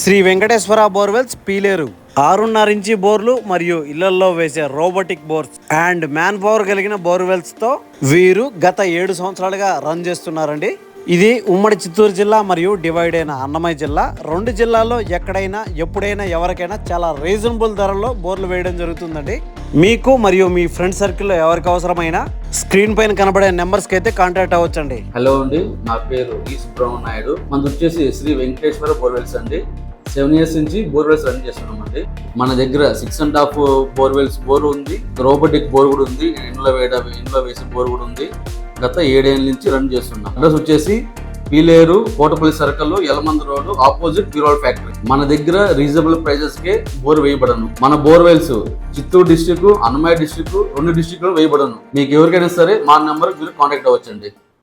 Shri Venkateswara borewells Pileru. ఆరున్నర ఇంచి బోర్లు మరియు ఇళ్ళలో వేసే robotic bores and man power కలిగిన బోర్వెల్స్తో వీరు గత ఏడు సంవత్సరాలుగా రన్ చేస్తున్నారండి. ఇది ఉమ్మడి చిత్తూరు జిల్లా మరియు డివైడ్ అయిన అన్నమయ్య జిల్లా. రెండు జిల్లాల్లో ఎక్కడైనా ఎప్పుడైనా ఎవరికైనా చాలా రీజనబుల్ ధరలో బోర్లు వేయడం జరుగుతుందండి. మీకు మరియు మీ ఫ్రెండ్ సర్కిల్లో ఎవరికి అవసరమైన స్క్రీన్ పైన కనబడే నెంబర్స్కి అయితే కాంటాక్ట్ అవ్వచ్చండి. హలో అండి నా పేరు ఈ సుబ్రహ్మణ్య నాయుడు. మనది వచ్చేసి శ్రీ వెంకటేశ్వర బోర్వెల్స్ అండి. సెవెన్ ఇయర్స్ నుంచి బోర్వెల్స్ రన్ చేస్తున్నామండి. మన దగ్గర six and half borewells bore ఉంది. రోబోటిక్ బోర్ కూడా ఉంది. ఇంట్లో వేడ ఇంట్లో వేసే బోర్ కూడా ఉంది. గత ఏడేళ్ళ నుంచి రన్ చేస్తున్నాం. అడ్రస్ వచ్చేసి Piler Kotapalli circle Yalamanda road opposite Purol factory మన దగ్గర రీజనబుల్ ప్రైజెస్ కే బోర్ వేయబడను. మన borewells Chittoor district Annamayya district రెండు డిస్టిక్లో వేయబడను. మీకు ఎవరికైనా సరే మా నెంబర్ మీరు కాంటాక్ట్ అవ్వచ్చండి.